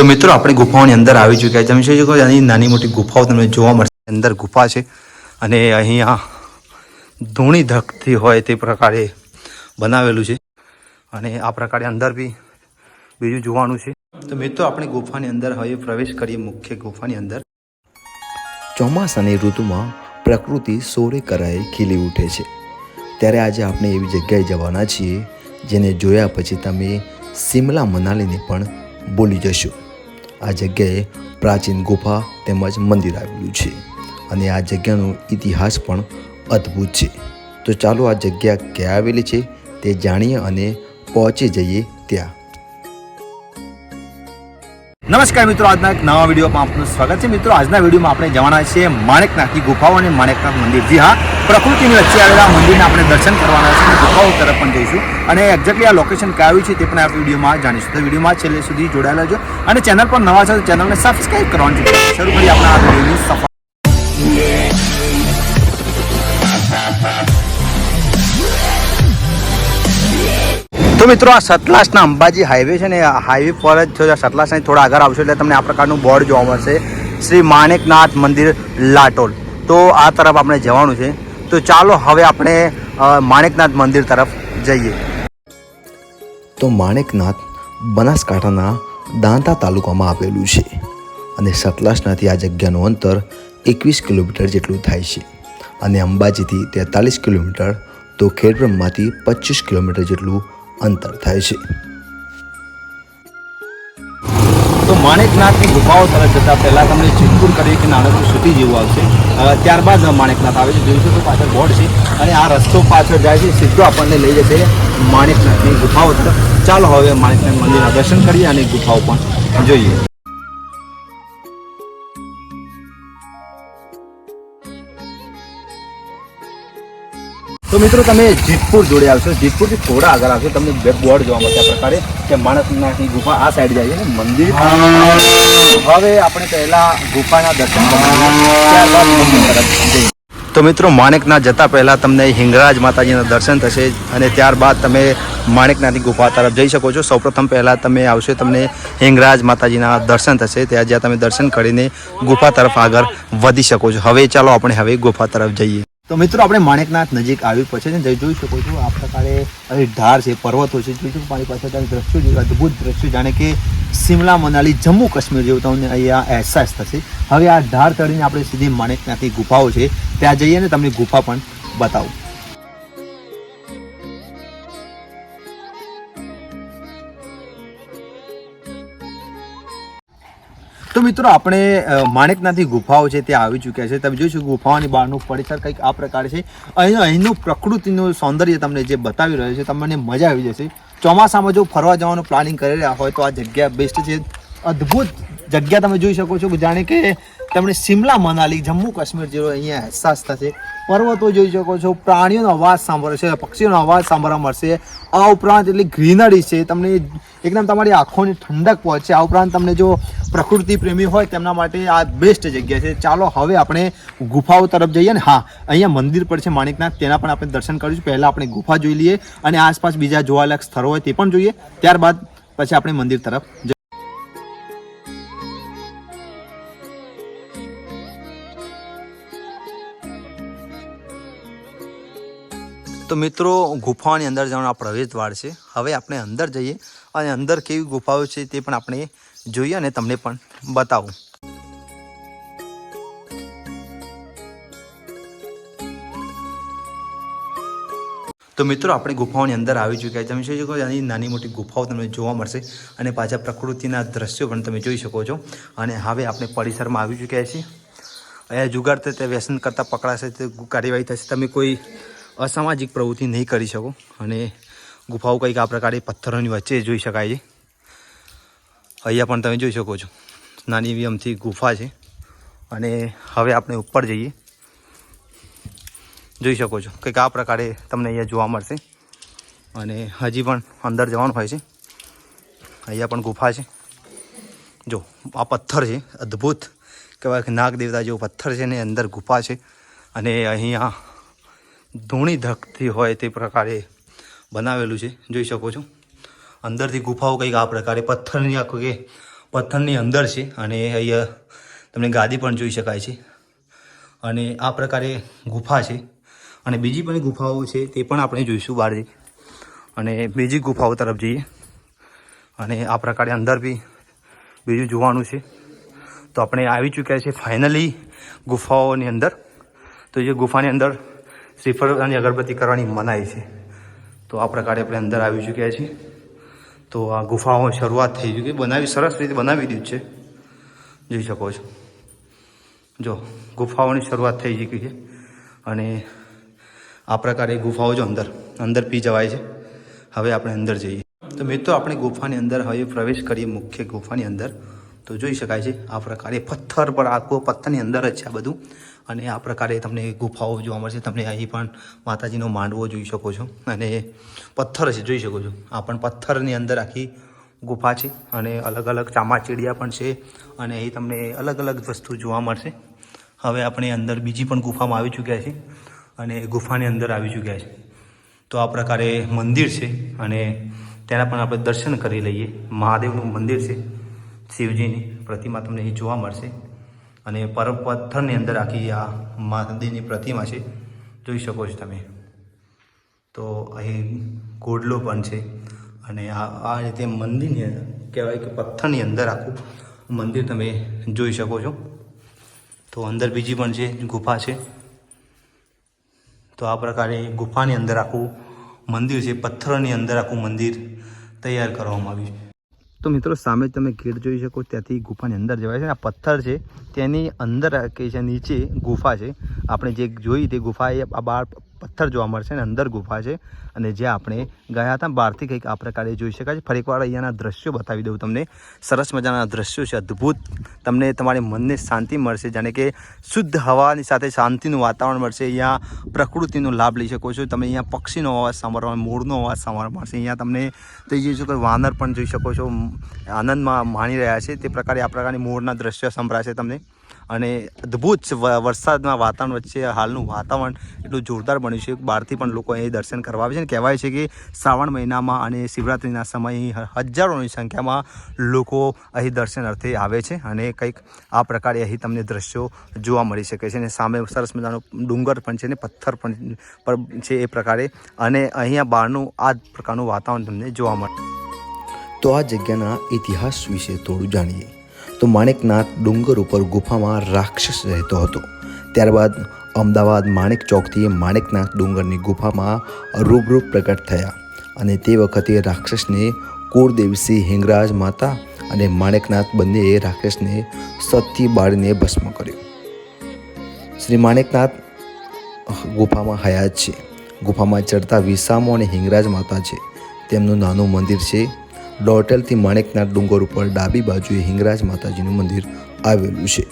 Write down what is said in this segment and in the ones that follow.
તો મિત્રો, આપણે ગુફાઓની અંદર આવી ચૂક્યા તમે જોઈ શકો આની નાની મોટી ગુફાઓ તમને જોવા મળશે. અંદર ગુફા છે અને અહીંયા ધૂણી ધકતી હોય તે પ્રકારે બનાવેલું છે. અને આ પ્રકારે અંદર બી બીજું જોવાનું છે. તો મિત્રો, આપણે ગુફાની અંદર હવે પ્રવેશ કરીએ, મુખ્ય ગુફાની અંદર. ચોમાસાની ઋતુમાં પ્રકૃતિ સોળે કરાએ ખીલી ઉઠે છે. ત્યારે આજે આપણે એવી જગ્યાએ જવાના છીએ, જેને જોયા પછી તમે સિમલા મનાલીને પણ બોલી જશો. આ જગ્યાએ પ્રાચીન ગુફા તેમજ મંદિર આવેલું છે. અને આ જગ્યાનો ઇતિહાસ પણ અદ્ભુત છે. તો ચાલો આ જગ્યા ક્યાં આવેલી છે તે જાણીએ અને પહોંચી જઈએ ત્યાં. નમસ્કાર મિત્રો, આજના એક નવા વિડીયોમાં આપનું સ્વાગત છે. મિત્રો, આજના વિડીયોમાં આપણે જવાના છીએ માણેકનાથની ગુફાઓ અને માણેકનાથ મંદિર. જી હા, પ્રકૃતિની વચ્ચે આવેલા મંદિરને આપણે દર્શન કરવાના છે ગુફાઓ તરફ પણ જઈશું. અને એક્ઝેક્ટલી આ લોકેશન કયું છે તે પણ આ વિડીયોમાં જાણીશું. તો વિડીયોમાં છેલ્લે સુધી જોડાયેલા છો અને ચેનલ પર નવા છો તો ચેનલને સબસ્ક્રાઈબ કરવાનું છે. શરૂ કરી આપણે આ વિડીયોની સફર મિત્રો, આ સતલાસના અંબાજી હાઈવે છે ને હાઈવે પર જ જો સતલાસની થોડા આગળ આવશો એટલે તમને આ પ્રકારનું બોર્ડ જોવા મળશે. શ્રી માણેકનાથ મંદિર, લાટોલ. તો આ તરફ આપણે જવાનું છે. તો ચાલો હવે આપણે માણેકનાથ મંદિર તરફ જઈએ. તો માણેકનાથ બનાસકાંઠાના દાંતા તાલુકામાં આવેલું છે અને સતલાસનાથી આ જગ્યાનું અંતર એકવીસ કિલોમીટર જેટલું થાય છે અને અંબાજીથી તેતાલીસ કિલોમીટર તો ખેડબ્રહ્માથી પચીસ કિલોમીટર જેટલું અંતર થાય છે. તો માણેકનાથની ગુફાઓ તરફ જતા પહેલા તમને ચિત્તપુર કરી કે નાનકડું સિટી જેવું આવશે. ત્યારબાદ માણેકનાથ આવે છે. જોઈશું તો પાછળ બોર્ડ છે અને આ રસ્તો પાછળ જાય છે. સીધો આપણને લઈ જશે માણેકનાથની ગુફાઓ તરફ. ચાલો હવે માણેકનાથ મંદિરના દર્શન કરીએ અને ગુફાઓ પણ જોઈએ. તો મિત્રો તમે જીતપુર જોડે આવશો. જીતપુરથી થોડા આગળ આવશો. તમને બે બોર્ડ જોવા મળશે આ પ્રકારે કે માણસનાથની ગુફા આ સાઈડ જાય છે મંદિર. હવે આપણે પહેલા ગુફાના દર્શન તો મિત્રો માણેકનાથ જતા પહેલાં તમને હિંગરાજ માતાજીના દર્શન થશે અને ત્યારબાદ તમે માણેકનાથની ગુફા તરફ જઈ શકો છો. સૌપ્રથમ પહેલાં તમે આવશો તમને હિંગરાજ માતાજીના દર્શન થશે. ત્યાં જ્યાં તમે દર્શન કરીને ગુફા તરફ આગળ વધી શકો છો. હવે ચાલો આપણે હવે ગુફા તરફ જઈએ. તો મિત્રો, આપણે માણેકનાથ નજીક આવી પછી ને, જોઈ શકો છો. આ પ્રકારે અહીં ઢાર છે, પર્વતો છે. જોઈ શકો મારી પાસે તમે દ્રશ્યો જેવું, અદ્ભુત દ્રશ્યો, જાણે કે શિમલા મનાલી, જમ્મુ કાશ્મીર જેવું તમને અહીંયા અહેસાસ થશે. હવે આ ઢાર ચડીને આપણે સીધી માણેકનાથની ગુફાઓ છે. ત્યાં જઈએ ને, તમને ગુફા પણ બતાવું. મિત્રો, આપણે માણેકનાથી ગુફાઓ છે તે આવી ચૂક્યા છે. તમે જોઈશું ગુફાઓની બહારનું પરિસર કંઈક આ પ્રકાર છે. અહીં, અહીંનું પ્રકૃતિનું સૌંદર્ય તમને જે બતાવી રહ્યું છે, તમને મજા આવી જશે. ચોમાસામાં જો ફરવા જવાનું પ્લાનિંગ કરી રહ્યા હોય તો આ જગ્યા બેસ્ટ છે. અદ્ભુત જગ્યા તમે જોઈ શકો છો, જાણે કે તમને શિમલા મનાલી, જમ્મુ કાશ્મીર જેવો અહીંયા અહેસાસ થશે. પર્વતો જોઈ શકો છો, પ્રાણીઓનો અવાજ સાંભળશે પક્ષીઓનો અવાજ સાંભળવા મળશે. આ ઉપરાંત એટલી ગ્રીનરી છે, તમને એકદમ તમારી આંખોની ઠંડક પહોંચે. આ ઉપરાંત તમને જો પ્રકૃતિ પ્રેમી હોય તેમના માટે આ બેસ્ટ જગ્યા છે. ચાલો હવે આપણે ગુફાઓ તરફ જઈએ ને. હા, અહીંયા મંદિર પર છે માણિકનાથ. તેના પણ આપણે દર્શન કરીશું. પહેલાં આપણે ગુફા જોઈ લઈએ અને આસપાસ બીજા જોવાલાયક સ્થળો હોય તે પણ જોઈએ. ત્યારબાદ પછી આપણે મંદિર તરફ જઈએ. તો મિત્રો ગુફાઓની અંદર જવાનો આ પ્રવેશદ્વાર છે. હવે આપણે અંદર જઈએ. અને અંદર કેવી ગુફાઓ છે તે પણ આપણે જોઈએ અને તમને પણ બતાવું. તો મિત્રો, આપણે ગુફાઓની અંદર આવી ચૂક્યા છે. તમે જોઈ શકો આની નાની મોટી ગુફાઓ તમને જોવા મળશે અને પાછા પ્રકૃતિના દ્રશ્યો પણ તમે જોઈ શકો છો. અને હવે આપણે પરિસરમાં આવી ચૂક્યા છીએ. અહીંયા જુગાર તે વ્યસન કરતાં પકડાશે, તે કાર્યવાહી થશે. તમે કોઈ અસામાજિક પ્રવૃત્તિ નહીં કરી શકો. અને ગુફાઓ કંઈક આ પ્રકારે પથ્થરોની વચ્ચે જોઈ શકાય છે. અહીંયા પણ તમે જોઈ શકો છો. નાની એવી અમથી ગુફા છે. અને હવે આપણે ઉપર જઈએ. જોઈ શકો છો. કંઈક આ પ્રકારે તમને અહીંયા જોવા મળશે. અને હજી પણ અંદર જવાનું હોય છે. અહીંયા પણ ગુફા છે. જો, આ પથ્થર છે. અદ્ભુત. કહેવાય કે નાગ દેવતા જેવો પથ્થર છે ને અંદર ગુફા છે. અને અહીંયા ધૂણી ધકતી હોય તે પ્રકારે બનાવેલું છે. જોઈ શકો છો. અંદરથી ગુફાઓ કંઈક આ પ્રકારે પથ્થરની આખું કે પથ્થરની અંદર છે અને અહીંયા તમને ગાદી પણ જોઈ શકાય છે. અને આ પ્રકારે ગુફા છે. અને બીજી પણ ગુફાઓ છે તે પણ આપણે જોઈશું બહાર અને બીજી ગુફાઓ તરફ જઈએ. અને આ પ્રકારે અંદર બી બીજું જોવાનું છે. તો આપણે આવી ચૂક્યા છે ફાઇનલી ગુફાઓની અંદર. તો જે ગુફાની અંદર શ્રીફળ અને અગરબત્તી કરવાની મનાઈ છે. તો આ પ્રકારે આપણે અંદર આવી ચૂક્યા છીએ. તો આ ગુફાઓ શરૂઆત થઈ ચૂકી. બનાવી, સરસ રીતે બનાવી દીધું છે. જોઈ શકો છો. જો, ગુફાઓની શરૂઆત થઈ ચૂકી છે. અને આ પ્રકારે ગુફાઓ જો અંદર અંદર પી જવાય છે. હવે આપણે અંદર જઈએ. તો મિત્રો, આપણે ગુફાની અંદર હવે પ્રવેશ કરીએ, મુખ્ય ગુફાની અંદર. તો જોઈ શકાય છે, આ પ્રકારે પથ્થર પર આખો પથ્થરની અંદર જ છે આ બધું. અને આ પ્રકારે તમને ગુફાઓ જોવા મળશે. તમને અહીં પણ માતાજીનો માંડવો જોઈ શકો છો અને પથ્થર છે, જોઈ શકો છો. આ પણ પથ્થરની અંદર આખી ગુફા છે અને અલગ અલગ ચામાચીડિયા પણ છે અને અહીં તમને અલગ અલગ વસ્તુ જોવા મળશે. હવે આપણે અંદર બીજી પણ ગુફામાં આવી ચૂક્યા છીએ અને ગુફાની અંદર આવી ચૂક્યા છે તો આ પ્રકારે મંદિર છે અને તેના પણ આપણે દર્શન કરી લઈએ. મહાદેવનું મંદિર છે. શિવજીની પ્રતિમા તમને અહીં જોવા મળશે. અને પર પથ્થરની અંદર આખી આ મહાદેવની પ્રતિમા છે, જોઈ શકો છો તમે. તો અહીં ગોડલો પણ છે અને આ આ રીતે મંદિરની કહેવાય કે પથ્થરની અંદર આખું મંદિર તમે જોઈ શકો છો. તો અંદર બીજી પણ છે ગુફા છે, તો આ પ્રકારે ગુફાની અંદર આખું મંદિર છે, પથ્થરની અંદર આખું મંદિર તૈયાર કરવામાં આવ્યું છે. તો મિત્રો, સામે તમે ગેટ જોઈ શકો, ત્યાંથી ગુફાની અંદર જવાય છે આ પથ્થર છે, તેની અંદર કે છે, નીચે ગુફા છે. આપણે જે જોઈ તે ગુફા એ આ બાર પથ્થર જોવા મળશે અને અંદર ગુફા છે અને જે આપણે ગયા હતા બહારથી કંઈક આ પ્રકારે જોઈ શકાય છે. ફરી એકવાર અહીંયાના દ્રશ્યો બતાવી દઉં તમને. સરસ મજાના દ્રશ્યો છે, અદ્ભુત. તમને તમારે મનને શાંતિ મળશે, જાણે કે શુદ્ધ હવાની સાથે શાંતિનું વાતાવરણ મળશે. અહીંયા પ્રકૃતિનો લાભ લઈ શકો છો. તમે અહીંયા પક્ષીનો અવાજ સાંભળવા મોરનો અવાજ સાંભળવા મળશે. અહીંયા તમને તો જોઈ શકો વાનર પણ જોઈ શકો છો. આનંદમાં માણી રહ્યા છે. તે પ્રકારે આ પ્રકારની મોરના દ્રશ્ય સંભળાશે તમને. અને અદ્ભુત વરસાદના વાતાવરણ વચ્ચે હાલનું વાતાવરણ એટલું જોરદાર બન્યું છે. બહારથી પણ લોકો અહીં દર્શન કરવા આવે છે અને કહેવાય છે કે શ્રાવણ મહિનામાં અને શિવરાત્રિના સમયે હજારોની સંખ્યામાં લોકો અહીં દર્શન અર્થે આવે છે અને કંઈક આ પ્રકારે અહીં તમને દ્રશ્યો જોવા મળી શકે છે અને સામે સરસ મજાનો ડુંગર પણ છે ને પથ્થર પણ છે એ પ્રકારે અને અહીંયા બહારનું આ જ પ્રકારનું વાતાવરણ તમને જોવા મળે, તો આ જગ્યાના ઇતિહાસ વિશે થોડું જાણીએ. તો માણેકનાથ ડુંગર ઉપર ગુફામાં રાક્ષસ રહેતો હતો. ત્યારબાદ અમદાવાદ માણેક ચોકથી માણેકનાથ ડુંગરની ગુફામાં રૂબરૂ પ્રગટ થયા અને તે વખતે રાક્ષસને કુળદેવસિંહ હિંગરાજ માતા અને માણેકનાથ બંનેએ રાક્ષસને સતથી બાળીને ભસ્મ કર્યો. શ્રી માણેકનાથ ગુફામાં હયાત છે. ગુફામાં ચડતા વિસામો અને હિંગરાજ માતા છે. તેમનું નાનું મંદિર છે ડોટેલથી માણેકનાથ ડુંગર ઉપર ડાબી બાજુએ હિંગરાજ માતાજીનું મંદિર આવેલું છે.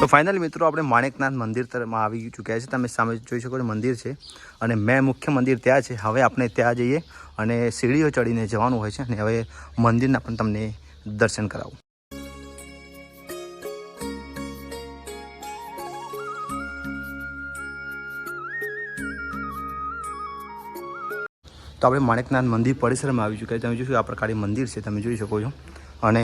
તો ફાઇનલ મિત્રો, આપણે માણેકનાથ મંદિર તરફમાં આવી ચૂક્યા છે. તમે સામે જોઈ શકો છો, મંદિર છે અને મેં મુખ્ય મંદિર ત્યાં છે. હવે આપણે ત્યાં જઈએ અને સીડીઓ ચડીને જવાનું હોય છે અને હવે મંદિરના પણ તમને દર્શન કરાવું. તો આપણે માણેકનાથ મંદિર પરિસરમાં આવી ચૂક્યા છે તમે જોશો આ પ્રકારે મંદિર છે, તમે જોઈ શકો છો. અને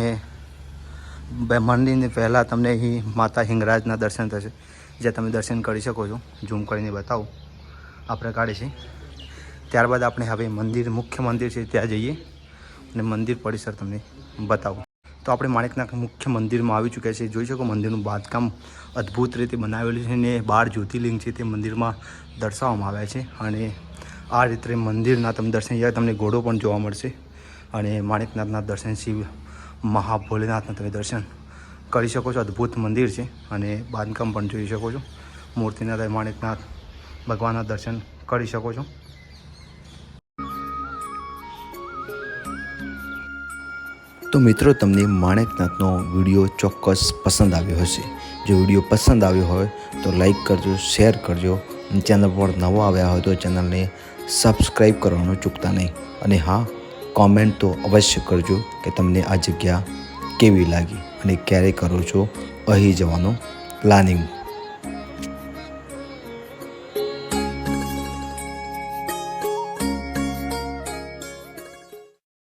મંદિરની પહેલાં તમને અહીં માતા હિંગરાજના દર્શન થશે, જ્યાં તમે દર્શન કરી શકો છો. ઝૂમ કરીને બતાવો. આ પ્રકારે છે. ત્યારબાદ આપણે હવે મંદિર, મુખ્ય મંદિર છે, ત્યાં જઈએ અને મંદિર પરિસર તમને બતાવું. તો આપણે માણેકનાથ મુખ્ય મંદિરમાં આવી ચૂક્યા છીએ. જોઈ શકો મંદિરનું બાંધકામ અદ્ભુત રીતે બનાવેલું છે અને બાર જ્યોતિર્લિંગ છે તે મંદિરમાં દર્શાવવામાં આવ્યા છે. અને આ રીતે મંદિરના તમે દર્શન અહીંયા તમને ઘોડો પણ જોવા મળશે. અને માણેકનાથના દર્શન, શિવ મહાભોલેનાથના તમે દર્શન કરી શકો છો. અદ્ભુત મંદિર છે અને બાંધકામ પણ જોઈ શકો છો. મૂર્તિના તમે માણેકનાથ ભગવાનના દર્શન કરી શકો છો. તો મિત્રો, તમને માણેકનાથનો વીડિયો ચોક્કસ પસંદ આવ્યો હશે. જો વીડિયો પસંદ આવ્યો હોય તો લાઈક કરજો, શેર કરજો. ચેનલ પર નવો આવ્યા હોય તો ચેનલને સબસ્ક્રાઈબ કરવાનું ચૂકતા નહીં. અને હા કોમેન્ટ તો અવશ્ય કરજો કે તમને આ જગ્યા કેવી લાગી અને ક્યારે કરો છો. અહીં જવાનું પ્લાનિંગ